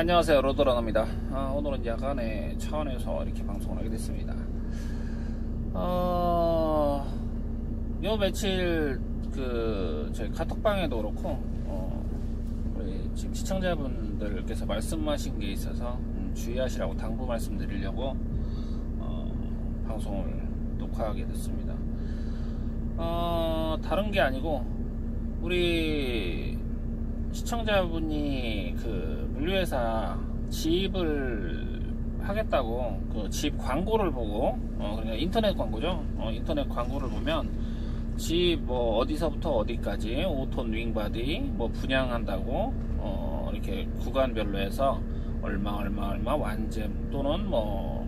안녕하세요. 로드러너입니다. 아, 오늘은 야간에 차원에서 이렇게 방송을 하게 됐습니다. 어, 요 며칠 그 저희 카톡방에도 그렇고 어, 우리 지금 시청자분들께서 말씀하신 게 있어서 음, 주의하시라고 당부 말씀드리려고 어, 방송을 녹화하게 됐습니다. 어, 다른 게 아니고 우리 시청자분이 그 물류회사 지입을 하겠다고 그 집 광고를 보고 어 그러니까 인터넷 광고죠? 어 인터넷 광고를 보면 집 뭐 어디서부터 어디까지 5톤 윙바디 뭐 분양한다고 어 이렇게 구간별로 해서 얼마 얼마 얼마 완전 또는 뭐어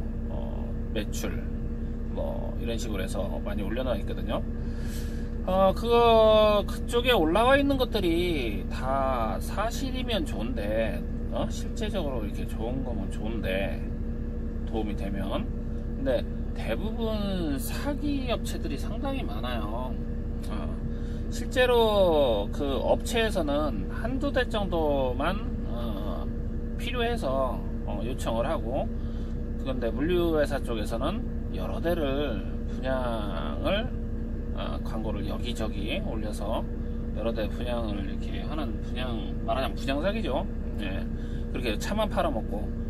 매출 뭐 이런 식으로 해서 많이 올려놔 있거든요 어, 그거, 그쪽에 올라와 있는 것들이 다 사실이면 좋은데, 어? 실제적으로 이렇게 좋은 거면 좋은데, 도움이 되면. 근데 대부분 사기 업체들이 상당히 많아요. 어, 실제로 그 업체에서는 한두 대 정도만, 어, 필요해서 어, 요청을 하고, 그런데 물류회사 쪽에서는 여러 대를 분양을 어, 광고를 여기저기 올려서 여러 대 분양을 이렇게 하는 분양 말하자면 분양 사기죠. 예. 그렇게 차만 팔아먹고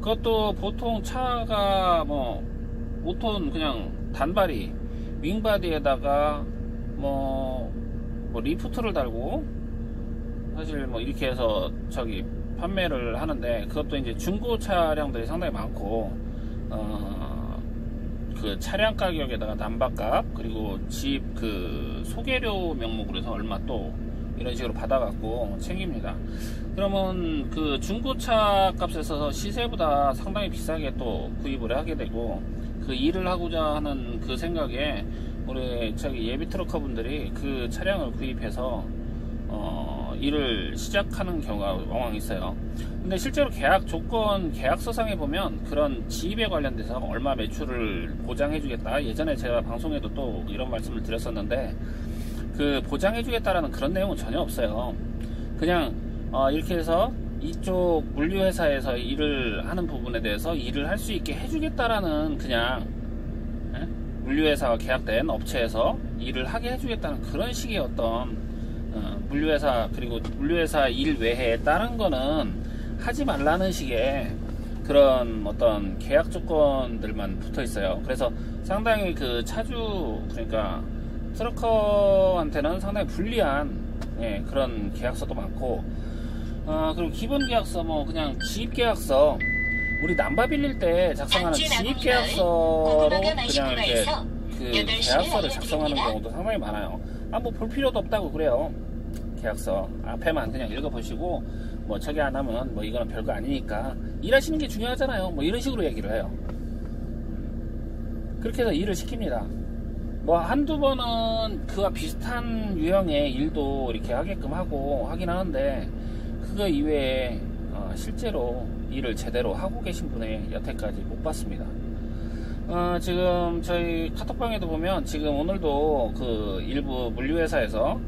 그것도 보통 차가 뭐 5톤 그냥 단발이 윙바디에다가 뭐, 뭐 리프트를 달고 사실 뭐 이렇게 해서 저기 판매를 하는데 그것도 이제 중고 차량들이 상당히 많고 어, 그 차량 가격에다가 난방값 그리고 집 그 소개료 명목으로 해서 얼마 또 이런 식으로 받아갖고 챙깁니다. 그러면 그 중고차 값에서 시세보다 상당히 비싸게 또 구입을 하게 되고 그 일을 하고자 하는 그 생각에 우리 저기 예비 트럭커 분들이 그 차량을 구입해서 어 일을 시작하는 경우가 왕왕 있어요. 근데 실제로 계약 조건 계약서상에 보면 그런 지입에 관련돼서 얼마 매출을 보장해주겠다. 예전에 제가 방송에도 또 이런 말씀을 드렸었는데 그 보장해주겠다라는 그런 내용은 전혀 없어요. 그냥 어 이렇게 해서 이쪽 물류회사에서 일을 하는 부분에 대해서 일을 할 수 있게 해주겠다라는 그냥 예? 물류회사와 계약된 업체에서 일을 하게 해주겠다는 그런 식의 어떤 어, 물류회사 그리고 물류회사 일 외에 다른 거는 하지 말라는 식의 그런 어떤 계약 조건들만 붙어 있어요. 그래서 상당히 그 차주 그러니까 트럭커한테는 상당히 불리한 예, 그런 계약서도 많고 어, 그리고 기본 계약서 뭐 그냥 지입 계약서 우리 남바 빌릴 때 작성하는 지입 계약서로 그냥 이렇게 그 계약서를 작성하는 경우도 상당히 많아요. 아 뭐 볼 필요도 없다고 그래요. 계약서 앞에만 그냥 읽어보시고 뭐 저기 안 하면 뭐 이거는 별거 아니니까 일하시는 게 중요하잖아요. 뭐 이런 식으로 얘기를 해요. 그렇게 해서 일을 시킵니다. 뭐 한두 번은 그와 비슷한 유형의 일도 이렇게 하게끔 하고 하긴 하는데 그거 이외에 어 실제로 일을 제대로 하고 계신 분의 여태까지 못 봤습니다. 어 지금 저희 카톡방에도 보면 지금 오늘도 그 일부 물류회사에서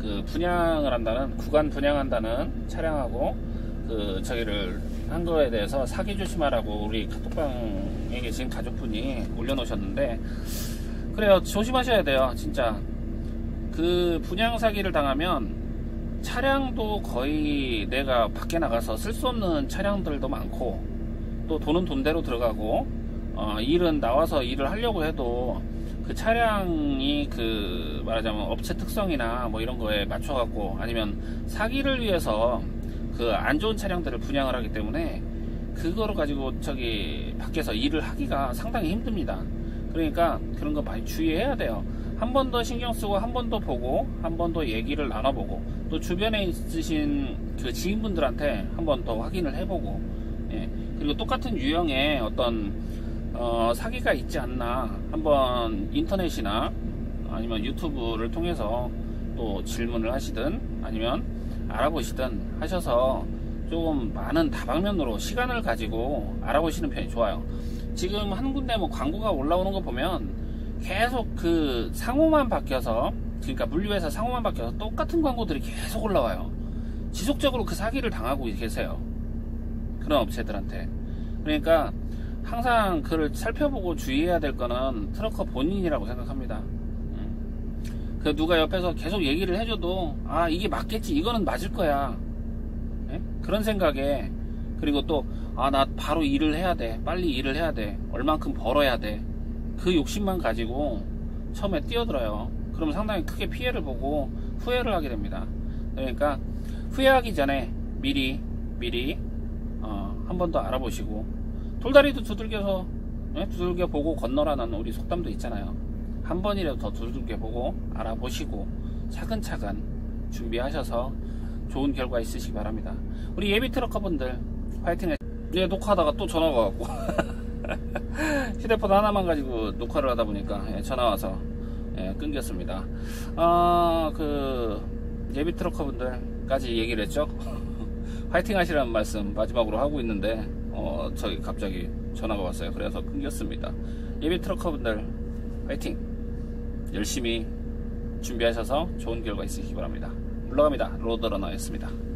그 분양을 한다는 구간 분양한다는 차량하고 그 저기를 한 거에 대해서 사기 조심하라고 우리 카톡방에 계신 가족분이 올려놓으셨는데 그래요. 조심하셔야 돼요 진짜. 그 분양 사기를 당하면 차량도 거의 내가 밖에 나가서 쓸 수 없는 차량들도 많고 또 돈은 돈대로 들어가고 어, 일은 나와서 일을 하려고 해도 그 차량이 그 말하자면 업체 특성이나 뭐 이런 거에 맞춰 갖고 아니면 사기를 위해서 그 안 좋은 차량들을 분양을 하기 때문에 그거를 가지고 저기 밖에서 일을 하기가 상당히 힘듭니다. 그러니까 그런 거 많이 주의해야 돼요. 한 번 더 신경 쓰고 한 번 더 보고 한 번 더 얘기를 나눠보고 또 주변에 있으신 그 지인분들한테 한 번 더 확인을 해보고 예. 그리고 똑같은 유형의 어떤 어, 사기가 있지 않나 한번 인터넷이나 아니면 유튜브를 통해서 또 질문을 하시든 아니면 알아보시든 하셔서 조금 많은 다방면으로 시간을 가지고 알아보시는 편이 좋아요. 지금 한 군데 뭐 광고가 올라오는 거 보면 계속 그 상호만 바뀌어서 그러니까 물류회사 상호만 바뀌어서 똑같은 광고들이 계속 올라와요. 지속적으로 그 사기를 당하고 계세요. 그런 업체들한테. 그러니까 항상 그를 살펴보고 주의해야 될 거는 트러커 본인이라고 생각합니다. 음. 그 누가 옆에서 계속 얘기를 해줘도 아 이게 맞겠지 이거는 맞을 거야 예? 그런 생각에 그리고 또 아 나 바로 일을 해야 돼 빨리 일을 해야 돼 얼만큼 벌어야 돼 그 욕심만 가지고 처음에 뛰어들어요 그러면 상당히 크게 피해를 보고 후회를 하게 됩니다 그러니까 후회하기 전에 미리 미리 어, 한 번 더 알아보시고 돌다리도 두들겨서 예? 두들겨 보고 건너라는 우리 속담도 있잖아요. 한 번이라도 더 두들겨 보고 알아보시고 차근차근 준비하셔서 좋은 결과 있으시기 바랍니다. 우리 예비 트럭커분들 화이팅 해. 이제 녹화하다가 또 전화가 왔고. 휴대폰 하나만 가지고 녹화를 하다 보니까 예, 전화 와서 예, 끊겼습니다. 아, 그 예비 트럭커분들까지 얘기를 했죠? 화이팅 하시라는 말씀 마지막으로 하고 있는데 어, 저기 갑자기 전화가 왔어요. 그래서 끊겼습니다. 예비 트럭커분들 화이팅! 열심히 준비하셔서 좋은 결과 있으시기 바랍니다. 물러갑니다. 로드러너였습니다